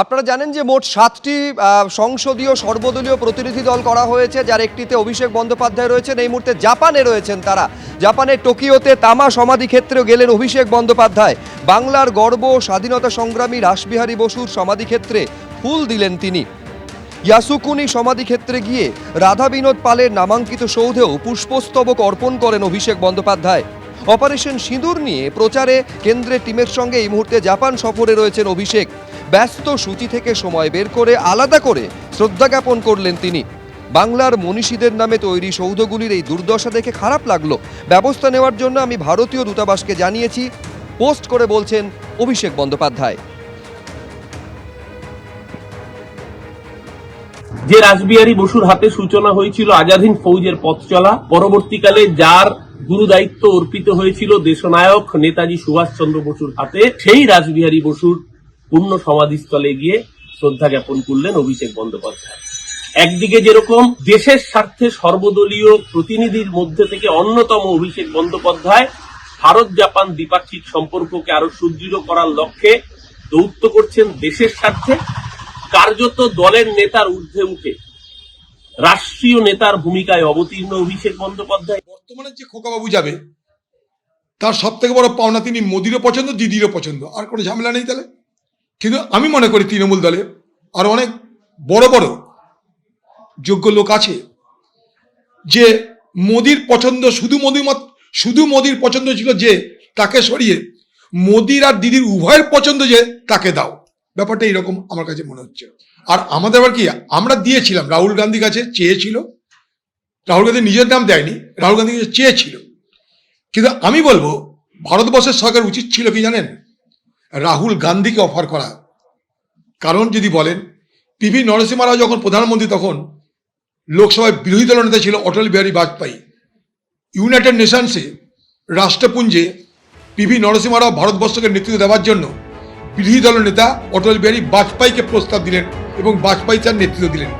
আপনারা জানেন যে মোট সাতটি সংসদীয় সর্বদলীয় প্রতিনিধি দল করা হয়েছে, যার একটিতে অভিষেক বন্দ্যোপাধ্যায় রয়েছেন। এই মুহূর্তে জাপানে রয়েছেন তারা। জাপানের টোকিওতে তামা সমাধি ক্ষেত্রেও গেলেন অভিষেক বন্দ্যোপাধ্যায়। বাংলার গর্ব স্বাধীনতা সংগ্রামী রাসবিহারী বসুর সমাধিক্ষেত্রে ফুল দিলেন তিনি। ইয়াসুকুনি সমাধিক্ষেত্রে গিয়ে রাধা বিনোদ পালের নামাঙ্কিত সৌধেও পুষ্পস্তবক অর্পণ করেন অভিষেক বন্দ্যোপাধ্যায়। অপারেশন সিঁদুর নিয়ে প্রচারে কেন্দ্রের টিমের সঙ্গে এই মুহূর্তে জাপান সফরে রয়েছেন অভিষেক। ব্যস্ত সূচি থেকে সময় বের করে আলাদা করে শ্রদ্ধা জ্ঞাপন করলেন তিনি। বাংলার মনীষীদের নামে তৈরি সৌধগুলির এই দুর্দশা দেখে খারাপ লাগল। ব্যবস্থা নেওয়ার জন্য আমি ভারতীয় দূতাবাসকে জানিয়েছি, পোস্ট করে বলছেন অভিষেক বন্দ্যোপাধ্যায়। যে রাসবিহারী বসুর হাতে সূচনা হয়েছিল আজাদিন ফৌজের পথ চলা, পরবর্তীকালে যার গুরু দায়িত্ব অর্পিত হয়েছিল দেশনায়ক নেতাজি সুভাষচন্দ্র বসুর হাতে, সেই রাসবিহারী বসুর পূর্ণ সমাধিস্থলে গিয়ে শ্রদ্ধা জ্ঞাপন করলেন অভিষেক বন্দ্যোপাধ্যায়। একদিকে যেরকম দেশের স্বার্থে সর্বদলীয় প্রতিনিধির মধ্যে থেকে অন্যতম অভিষেক বন্দ্যোপাধ্যায়, ভারত জাপান দ্বিপাক্ষিক সম্পর্ককে আরও সুদৃঢ় করার লক্ষ্যে দৌত্য করছেন দেশের স্বার্থে, কার্যত দলের নেতার ঊর্ধ্বে উঠে রাষ্ট্রীয় নেতার ভূমিকায় অবতীর্ণ অভিষেক বন্দ্যোপাধ্যায়। বর্তমানে যে খোকাবাবু যাবে, তার সব থেকে বড় পাওনা তিনি মোদিরও পছন্দ, দিদিরও পছন্দ। আর কোনো ঝামেলা নেই তাহলে? কিন্তু আমি মনে করি তৃণমূল দলে আর অনেক বড় বড় যোগ্য লোক আছে যে মোদির পছন্দ, শুধু মোদি শুধু মোদির পছন্দ ছিল যে তাকে সরিয়ে মোদির আর দিদির উভয়ের পছন্দ যে তাকে দাও। ব্যাপারটা এইরকম আমার কাছে মনে হচ্ছে। আর আমাদের আবার কি, আমরা দিয়েছিলাম, রাহুল গান্ধী কাছে চেয়েছিল। রাহুল গান্ধী নিজের নাম দেয়নি, রাহুল গান্ধী চেয়েছিল। কিন্তু আমি বলব, ভারতবর্ষের সরকার উচিত ছিল কি জানেন? রাহুল গান্ধীকে অফার করা। কারণ যদি বলেন পিভি নরসিংহ রাও যখন প্রধানমন্ত্রী, তখন লোকসভায় বিরোধী দল নেতা ছিল অটল বিহারী বাজপেয়ী। ইউনাইটেড নেশনসে রাষ্ট্রপুঞ্জে পিভি নরসিংহ রাও ভারতবর্ষকে নেতৃত্ব দেওয়ার জন্য বিরোধী দলের নেতা অটল বিহারী বাজপেয়ীকে প্রস্তাব দিলেন এবং বাজপেয়ী তার নেতৃত্ব দিলেন।